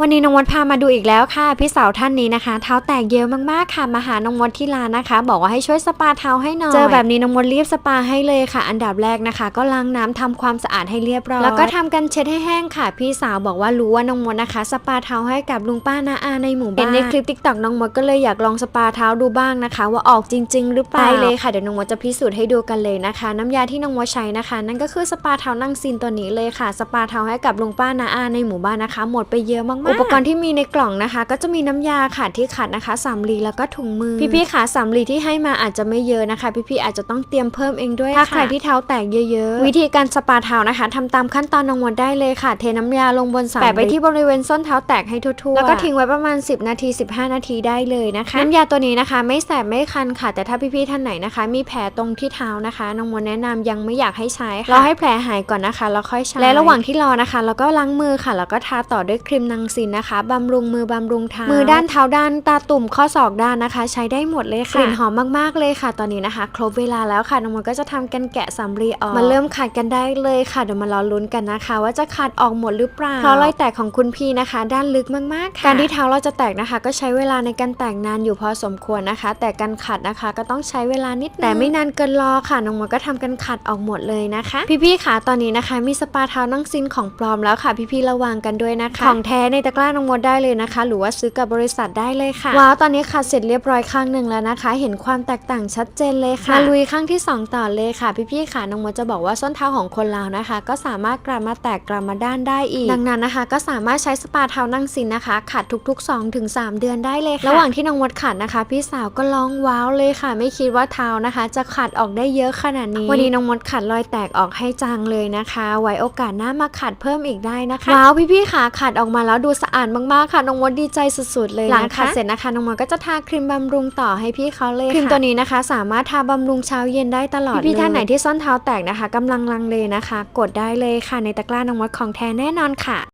วันนี้น้องมดพามาดูอีกแล้วค่ะ พี่สาวท่านนี้นะคะ เท้าแตกเยอะมากๆค่ะมาหาน้องมดที่ร้านนะคะ บอกว่าให้ช่วยสปาเท้าให้หน่อยเจอแบบนี้น้องมดรีบสปาให้เลยค่ะ อันดับแรกนะคะ ก็ล้างน้ำทำความสะอาดให้เรียบร้อยแล้วก็ทำกันเช็ดให้แห้งค่ะ พี่สาวบอกว่ารู้ว่าน้องมดนะคะ สปาเท้าให้กับลุงป้านาอาในหมู่บ้านเห็นในคลิปติ๊กต็อกน้องมดก็เลยอยากลองสปาเท้าดูบ้างนะคะ ว่าออกจริง ๆ หรือเปล่าได้เลยค่ะเดี๋ยวน้องมดจะพิสูจน์ให้ดูกันเลยนะคะ น้ำยาที่น้องมดใช้นะคะ นั่นก็คือสปาเท้านั่งซินตัวนี้เลยค่ะ สปาเท้าให้กับลุงป้านาอาในหมู่บ้านนะคะ หมดไปเยอะมากๆอุปกรณ์ที่มีในกล่องนะคะ ก็จะมีน้ำยาค่ะที่ขัดนะคะสำลีแล้วก็ถุงมือ พี่ๆขาสำลีที่ให้มาอาจจะไม่เยอะนะคะ พี่ๆอาจจะต้องเตรียมเพิ่มเองด้วยถ้าใครที่เท้าแตกเยอะๆ วิธีการสปาเท้านะคะทำตามขั้นตอนน้องมดได้เลยค่ะ เทน้ำยาลงบนสำลีแปะไปที่บริเวณส้นเท้าแตกให้ทั่วๆแล้วก็ทิ้งไว้ประมาณ 10 นาที 15 นาทีได้เลยนะคะน้ำยาตัวนี้นะคะ ไม่แสบไม่คันค่ะ แต่ถ้าพี่ๆท่านไหนนะคะ มีแผลตรงที่เท้านะคะน้องมดแนะนำยังไม่อยากให้ใช้ค่ะรอให้แผลหายก่อนนะคะแล้วค่อยใช้และระหว่างที่รอนะคะเราก็ล้างมือค่ะ แล้วก็ทาต่อด้วยครีมนางซินนะคะบำรุงมือบำรุงเท้ามือด้านเท้าด้านตาตุ่มข้อศอกด้านนะคะ ใช้ได้หมดเลยค่ะกลิ่นหอมมากๆเลยค่ะ ตอนนี้นะคะ ครบเวลาแล้วค่ะน้องมดก็จะทำกันแกะสำลีออกมาเริ่มขัดกันได้เลยค่ะเดี๋ยวมารอลุ้นกันนะคะ ว่าจะขัดออกหมดหรือเปล่าเพราะรอยแตกของคุณพี่นะคะ ด้านลึกมากๆค่ะการที่เท้าเราจะแตกนะคะ ก็ใช้เวลาในการแตกนานอยู่พอสมควรนะคะ แต่การขัดนะคะก็ต้องใช้เวลานิดนึงแต่ไม่นานเกินรอค่ะน้องมดก็ทำกันขัดออกหมดเลยนะคะ พี่ๆค่ะตอนนี้นะคะ มีสปาเท้านั่งซินของปลอมแล้วค่ะ พี่ๆระวังกันด้วยนะคะ ของแท้ในตะกร้าน้องมดได้เลยนะคะ หรือว่าซื้อกับบริษัทได้เลยค่ะว้าวตอนนี้ขัดเสร็จเรียบร้อยข้างหนึ่งแล้วนะคะ เห็นความแตกต่างชัดเจนเลยค่ะมาลุยข้างที่สองต่อเลยค่ะ พี่ๆค่ะน้องมดจะบอกว่าส้นเท้าของคนเรานะคะ ก็สามารถกลับมาแตกกลับมาด้านได้อีก ดังนั้นนะคะ ก็สามารถใช้สปาเท้านั่งซินนะคะขัดทุกๆ2-3ถึง3เดือนได้เลยค่ะระหว่างที่น้องมดขัดนะคะ พี่สาวก็ร้องว้าวเลยค่ะ ไม่คิดว่าเท้านะคะ จะขัดออกได้เยอะขนาดนี้วันนี้น้องมดขัดรอยแตกออกให้จังเลยนะคะ ไว้โอกาสหน้ามาขัดเพิ่มอีกได้นะคะว้าวพี่ๆค่ะขัดออกมาแล้วดูสะอาดมากๆค่ะน้องมดดีใจสุดๆเลยหลังขัดเสร็จนะคะน้องมดก็จะทาครีมบำรุงต่อให้พี่เขาเลยค่ะครีมตัวนี้นะคะ สามารถทาบำรุงเช้าเย็นได้ตลอดพี่ๆท่านไหนที่ส้นเท้าแตกนะคะกำลังลังเลนะคะ กดได้เลยค่ะในตะกร้าน้องมดของแท้แน่นอนค่ะ